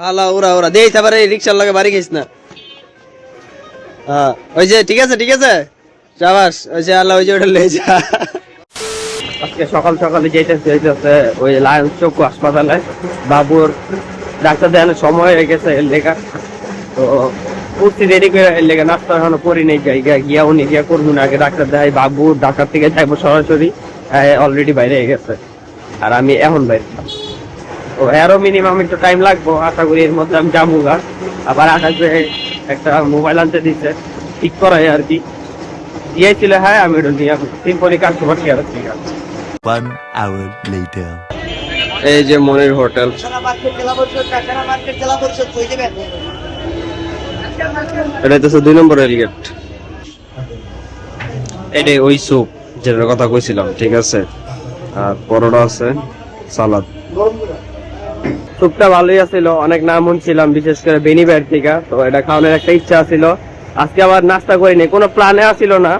হালা ওরা ওরা দেই তারপরে রিক্সার লাগে বাড়ি গেছ না। হ্যাঁ ওই যে, ঠিক আছে ঠিক আছে? যাবাস ওই যে আল্লাহ, ওই যে ওটা আজকে সকাল সকালে যেতেছে যেতেছে ওই চোখ হাসপাতালে। বাবুর ডাক্তার দেখানোর সময় হয়ে গেছে লেখা তো উঠছি দেরি করে লেখা নাস্তা এখনও করি নেই যাই গিয়া উনি গিয়া করব না, আগে ডাক্তার দেখাই, বাবু ডাক্তার থেকে যাইবো সরাসরি। অলরেডি বাইরে হয়ে গেছে। আর আমি এখন বাইরে। তো এরও মিনিমাম একটু টাইম লাগবো আশা করি এর মধ্যে আমি যাব গা। আবার আকাশে একটা মোবাইল আনতে দিচ্ছে ঠিক করাই আর কি। দিয়েছিল হ্যাঁ আমি ওটা নিয়ে simply customer care hour later. এই যে মনির হোটেল। এটা হচ্ছে দুই নম্বর রেলগেট। এটাই ওই স্যুপ যেটার কথা কইছিলাম ঠিক আছে? আর পরোটা আছে সালাদ। স্যুপটা ভালোই আছিল, অনেক নাম শুনছিলাম, বিশেষ করে বেনি থেকে। তো এটা খাওয়ানোর একটা ইচ্ছা ছিল আজকে আবার নাস্তা করিনি, কোনো প্ল্যানে আসিল না।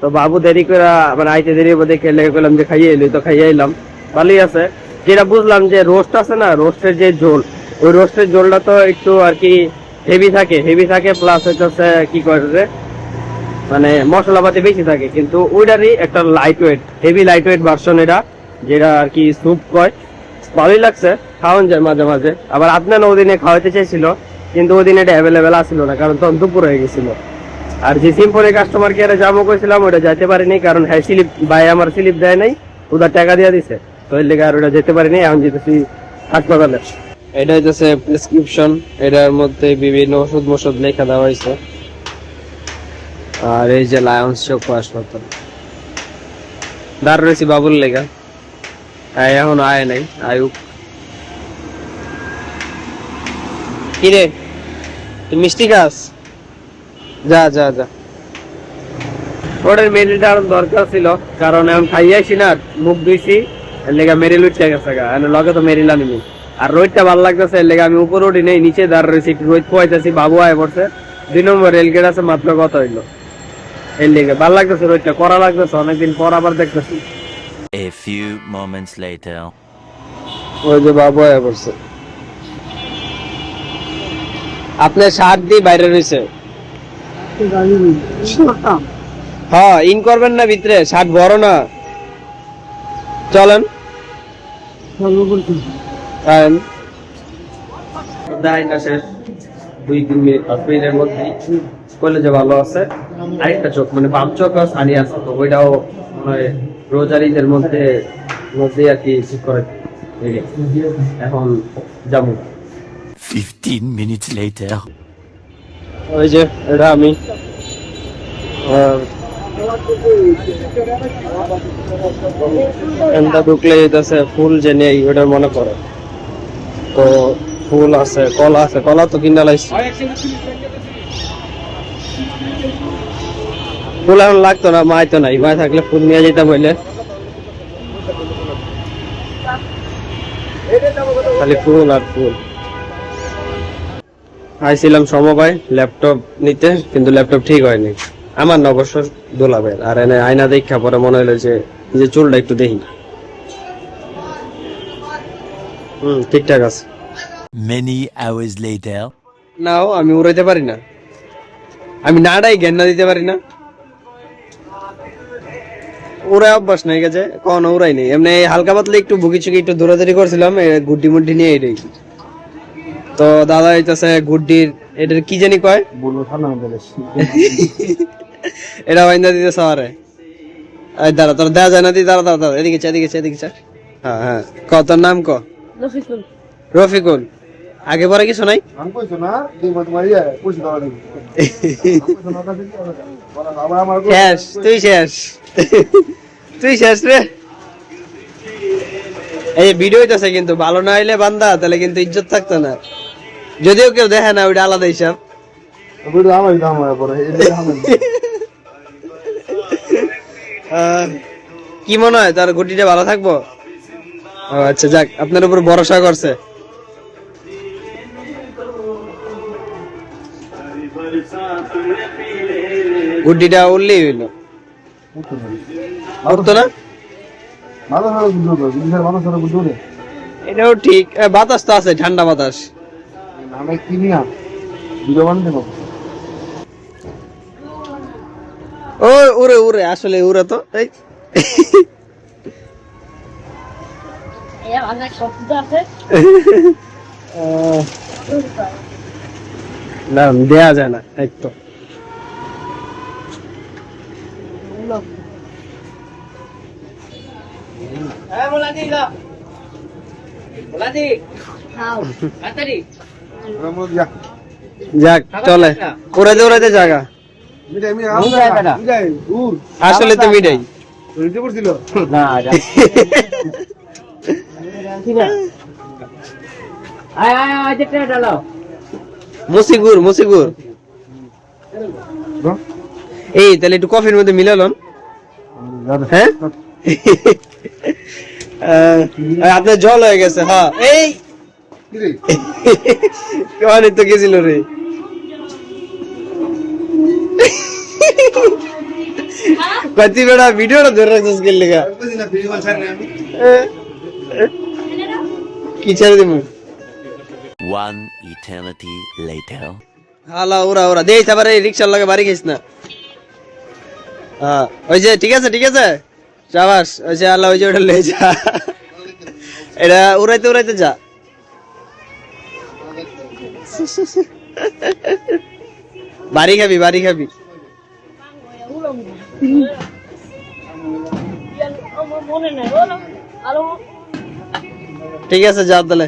তো বাবু দেরি করে মানে আইতে দেরি হবে দেখে লেগে গেলাম যে খাইয়ে এলি, তো খাইয়ে এলাম ভালোই আছে। যেটা বুঝলাম যে রোস্ট আছে না রোস্টের যে ঝোল, ওই রোস্টের ঝোলটা তো একটু আর কি হেভি থাকে হেভি থাকে প্লাস হচ্ছে কি করে মানে মশলাপাতি বেশি থাকে, কিন্তু ওইটারই একটা light weight heavy light weight version এটা, যেটা আর কি স্যুপ কয়। ভালোই লাগছে। খাওয়ান যায় মাঝে মাঝে। আবার আপনার ওদিনে খাওয়াতে চাইছিল, কিন্তু ওদিন এটা অ্যাভেলেবেল আসছিল না, কারণ তখন দুপুর হয়ে গেছিল। আর যে সিম্পলি কাস্টমার কেয়ারে যাব কইছিলাম ওটা যাইতে পারিনি, কারণ হ্যাঁ স্লিপ ভাই আমার স্লিপ দেয় নাই, ওদের টাকা দিয়ে দিছে। তো লেগে আর ওটা যেতে পারিনি, এখন যেতেছি হাসপাতালে। এটা হচ্ছে প্রেসক্রিপশন এটার মধ্যে বিভিন্ন ওষুধ মষুধ লেখা দেওয়া হয়েছে আর এই যে লায়ন্স চোখ হাসপাতাল। দাঁড় রয়েছি বাবুর লেগা। এখন আয় নাই, আয়ুক। কিরে? তুই মিষ্টি খাস? যা যা যা। ওটার মেরিলটা আরও দরকার ছিল কারণ এখন খাইয়াছি না মুখ ধুইছি এর লেগা মেরিল উঠতে গেছে গা। লগে তো মেরিল আনিনি আর রোদটা ভালো লাগতেছে এর লেগে আমি উপরে উঠি নেই নিচে দাঁড় রয়েছি একটু রোদ পোয়াইতেছি বাবু আয় পড়ছে। দুই নম্বর রেলগেট আছে মাত্র কত হইল? এর লেগে ভালো লাগতেছে রোদটা করা লাগতেছে অনেকদিন পর আবার দেখতেছি। A few moments later. ওই যে বাবু আয় পড়ছে। আপনার শার্ট দিয়ে বাইরে রয়েছে। হ্যাঁ ইন করবেন না ভিতরে শার্ট বড় না। চলেন। ভালো আছে। চোখ মানে চোখ ওইটাও রোজারিদের মধ্যে আর কি করে এখন যাব। 15 minutes later. ওই যে, এটা আমি। এন্দা ঢুকলে যেতেছে ফুল যে নেই মনে পড়ে। তো ফুল আছে, কলা আছে, কলা তো কিনা লাইছি। ফুল এখন লাগতো না মাই তো নাই। মাই থাকলে ফুল নিয়ে যেতাম বললে খালি ফুল আর ফুল। আইছিলাম সমবায় ল্যাপটপ নিতে কিন্তু ল্যাপটপ ঠিক হয়নি। আমার না অবশ্য দোলাবের আর এনে আয়না দেখা পরে মনে হলো যে যে চুলটা একটু দেখি হুম ঠিকঠাক আছে। Many hours later. নাও আমি উড়াইতে পারি না। আমি নাড়াই জ্ঞান না দিতে পারি না। উড়াই অভ্যাস নাই গেছে কখনো উড়াই নেই। এমনি হালকা পাতলা একটু বুকি চুকি একটু দৌড়াদৌড়ি করছিলাম গুড্ডি মুড্ডি নিয়ে এটাই। তো দাদা হইতেছে গুড্ডির এটার কি জানি কয়? এটা বাইন্দা দিতে সারে। এই দাঁড়া তোর দেয়া যায় না দি দাঁড়া দাঁড়া দাঁড়া এদিকে চা এদিকে চা এদিকে চা। হ্যাঁ হ্যাঁ। ক তোর নাম ক? রফিকুল। রফিকুল। আগে পরে কিছু নাই? শেষ তুই শেষ। তুই শেষ রে। এই ভিডিও হইতেছে কিন্তু ভালো না হইলে বান্দা তাহলে কিন্তু ইজ্জত থাকতো না। যদিও কেউ দেখে না ওইটা আলাদা হিসাব আমার দাম হয় পরে কি মনে হয় তার গুটিটা ভালো থাকব? ও আচ্ছা যাক আপনার উপর ভরসা করছে। গুড্ডিটা উঠলেই হইল। উঠতো না? এটাও ঠিক। বাতাস তো আছে ঠান্ডা বাতাস। আমি কিনি না ভিডিও বানাতে ও উড়ে উড়ে আসলে উড়ে তো এই। না দেয়া যায় না এক তো। খাও ওরা মনে যা যাক চলে। উড়াইতে উড়াইতে জায়গা। আসলে তো মিটাই। মুসিগুর মুসিগুর এই তাহলে একটু কফির মধ্যে মিলালন। হ্যাঁ? আপনার জল হয়ে গেছে হ্যাঁ। এই অনেক তো গেছিল রে? কতি বেড়া ভিডিওটা ধরে রাখছিস গেল লেগা? কি ছেড়ে দিব? One eternity later. হালা ওরা ওরা। দেই তারপরে রিক্সার লাগে বাড়ি গেছ না। হ্যাঁ ওই যে ঠিক আছে ঠিক আছে? সাবাস ওই যে আল্লাহ ওই যে ওটা লয়ে যা। এটা উড়াইতে উড়াইতে যা। বাড়ি খাবি বাড়ি খাবি আমার মনে নাই বলো আরও ঠিক আছে যা তাহলে